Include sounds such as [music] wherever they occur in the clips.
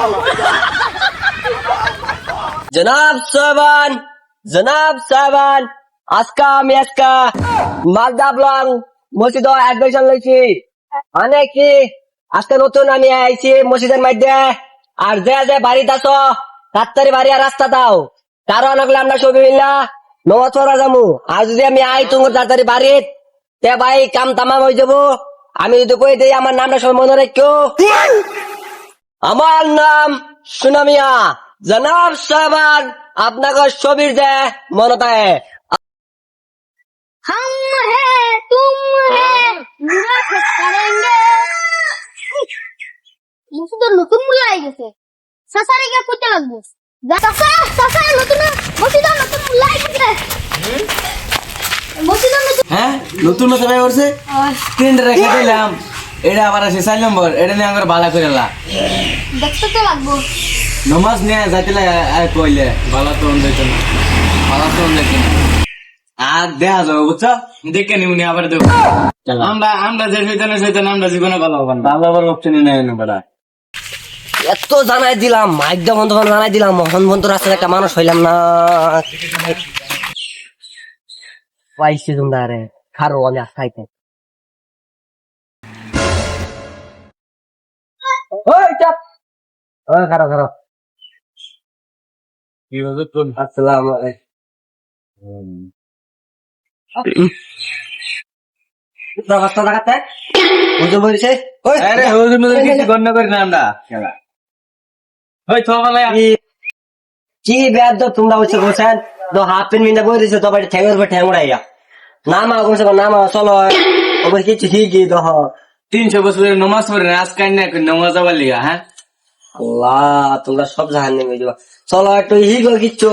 [laughs] জনাব সাবান জনাব সাবান, আজকা আমি আজকা মালদা ব্লং মসজিদ অ্যাডমিশন লইছি। মানে কি? আজকে নতুন আমি আইছি মসজিদের মধ্যে। আর যে যে বাড়িতে আছো তাড়াতাড়ি বাড়ি আর রাস্তা দাও। কারণ হলে আমরা সবই মিল্লা নমাজ পড়া যাব আর যদি আমি আই তুমি তাড়াতাড়ি বাড়িত, তে ভাই কাম তামাম হয়ে যাব। আমি যদি কই দিই, আমার নামটা সবাই মনে রেখো আমার নাম সুনামিয়া। জনাব সাহেবান আপনাকে ছবির দে মনতা। নতুন মূল্য নতুন করছে এটা আবার আছে চার নম্বর। এটা নিয়ে আমার বালা করে লা। দেখতে তো লাগবো। নমাজ নিয়ে যাইতে কইলে। বালা তো না। বালা তো না। আর দেখা যাবে বুঝছ? দেখে নিমুনি আবার দেবো আমরা আমরা যে শৈতানে শৈতান আমরা জীবনে ভালো হব না। ভালো আবার অপশনই নেই না বেড়া এত জানাই দিলাম একদম বন্ধ করে জানাই দিলাম। হন বন্ধু রাস্তায় একটা মানুষ হইলাম না। পাইছি তোমরা রে খারো আমি আসাইতে ওই তো বলে কি বেদ তোমরা হচ্ছে বলছেন তো হাফ পেন মিন্টা বই দিছে তো বাড়ি ঠ্যাঙ্গের উপর ঠ্যাং উড়াইয়া। নামা কম নামা চলো। ওপর কিছু ঠিকই তো তিনশো বছরের নমাজ পড়ে না আজ কান না নমাজ আবার লিগা হ্যাঁ? আল্লাহ তোমরা সব জাহান নেমে যাবা। চলো একটু হি গো কিচ্ছু।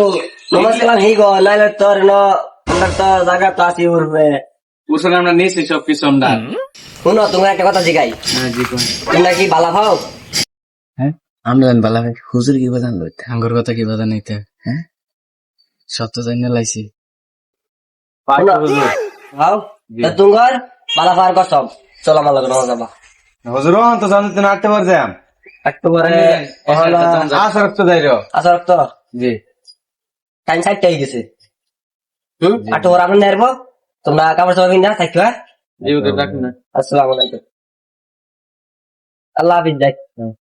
নমাজ কালাম হি গো নাইলে তোর ন আমরা তো জায়গা তো আসি উঠবে উসুন আমরা নিয়েছি সব কিছু আমরা শুনো তোমরা একটা কথা জিগাই। হ্যাঁ তোমরা কি বালা পাও হ্যাঁ? আমরা জানি বালা ভাই হুজুর কি বাজান লইতে? আঙ্গর কথা কি বাজান নিতে হ্যাঁ? সব তো জানি লাইছি। পাও তোমার বালা পাওয়ার কসম। চলো আমার লগে নমাজ যাবা হুজুর তো না আটতে পারছে একটু পরে আসর তো যাই রো আসা রক্ত জি। টাইম সাইড টাই গেছে। হুম? আটো ওরা আমরা নেরবো। তোমরা কাপড় চোপড় কিনা থাকবে হ্যাঁ? জি ওদের ডাকুন না আসসালামু আলাইকুম। আল্লাহ হাফিজ যাই।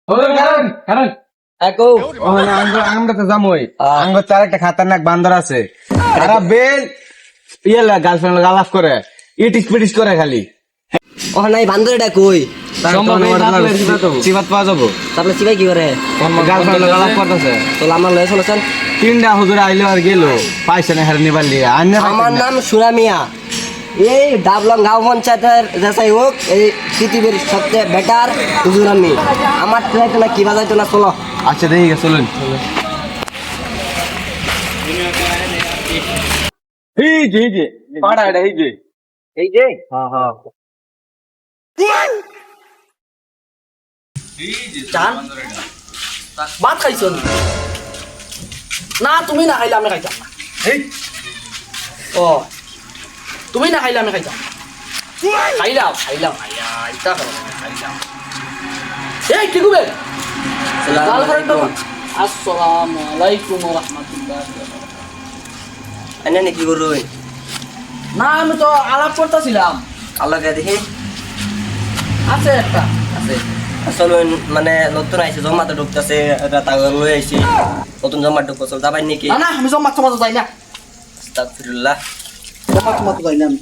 হুজুর কারণ কারণ আমরা তো জামই। আহ। আঙ্গ তার একটা খাতারনাক বান্দর আছে। তারা বেল ইয়ে গার্লফ্রেন্ড গালাফ করে। ইটিস পিটিস করে খালি। ও নাই বান্দরটা কই। সম্ভব এই বাতলের কি বাতো? সিবাত পাওয়া যাব। তারপরে সিবাই কি করে গার্লফ্রেন্ড গালাফ করতেছে চলো আমার লয়ে চলেছেন তিনটা হুজুর আইলো আর গেল। পাইছে না হারে নিবার লিয়ে আমার নাম সুরামিয়া এই ডাবলং গাঁও পঞ্চায়েতের হোক এই পৃথিবীর সবচেয়ে বেটার হুজুর আমি। আমার ট্রেন না কি বাজাইতো না চলো। আচ্ছা দেখি চলুন। এই যে এই যে। পাড়া এটা এই যে। এই যে? হ্যাঁ হ্যাঁ চান ভাত খাইছ না? তুমি না খাইলে আমি খাইতাম না। ও তুমি না। খাইলে আমি খাইতাম খাইলাম খাইলাম করো খাইলাম এই কি গুবে লাল করে তো আসসালামু আলাইকুম রাহমাতুল্লাহ এনে কি করু না আমি তো আলাপ করতেছিলাম। আল্লাহকে দেখি। আছে একটা আছে। আসলে মানে নতুন আইছে জমাতে ঢুকতেছে এটা তাগর লই আইছি নতুন জমা ঢুকবো চল যাবাই নাকি না না আমি জমাত সমাজ যাই না আস্তাগফিরুল্লাহ জমাত সমাজ যাই না আমি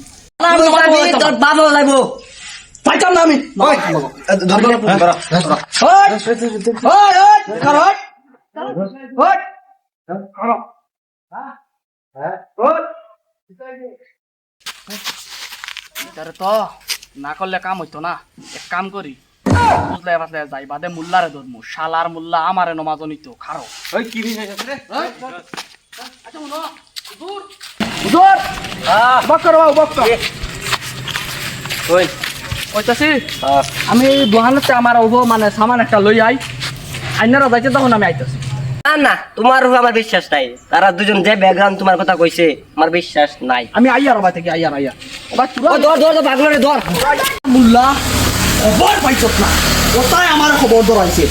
তোর বাবা লাগবো যাইতাম না আমি ওই ওই ওই কার ওই ওই এটারে তো না করলে কাম হইতো না এক কাম করি বুঝলে পারলে যাই বাদে মুল্লারে ধরমু। শালার মুল্লা আমারে খারো। ওই কি বিষয় আছে রে? আচ্ছা হুজুর। হুজুর! বাবু বক্কর। কই কইতাছি? আমি দোকানেতে আমার ওগো মানে সামান একটা লই আই। আইনারা যাইতে তখন আমি আইতাছি। না না তোমার উপর আমার বিশ্বাস নাই। তারা দুজন যে ব্যাকগ্রাউন্ড তোমার কথা কইছে আমার বিশ্বাস নাই। আমি আইয়ার বাই থেকে আইয়ার ও ধর ধর ধর পাগলরে ধর। মুল্লা খবর পাইছত না। ওটাই আমার খবর ধরাইছে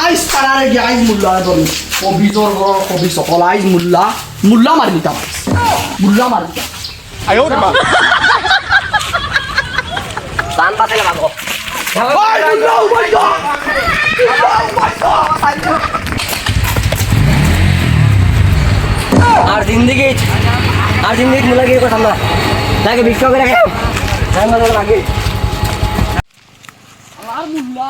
আইস তারারে গিয়ে আইস মুল্লা ধরি কবিজর ঘর কবি সকল আইস মুল্লা মুল্লা মারি নিতাম মুল্লা মারি নিতাম বান উবাই দা আর জিন্দগি আর জিন্দগি মুলাগিরি করতাম না নাকি বিক্ষ করে লাগে। আমার মুল্লা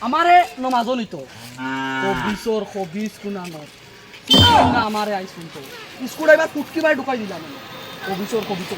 আমারে নমাজও নিত কবিসর কবিস কুনানোর না আমারে আইসুন তো। স্কুল এবার কুটকি বাই ঢুকাই দিলাম কবিসর কবিস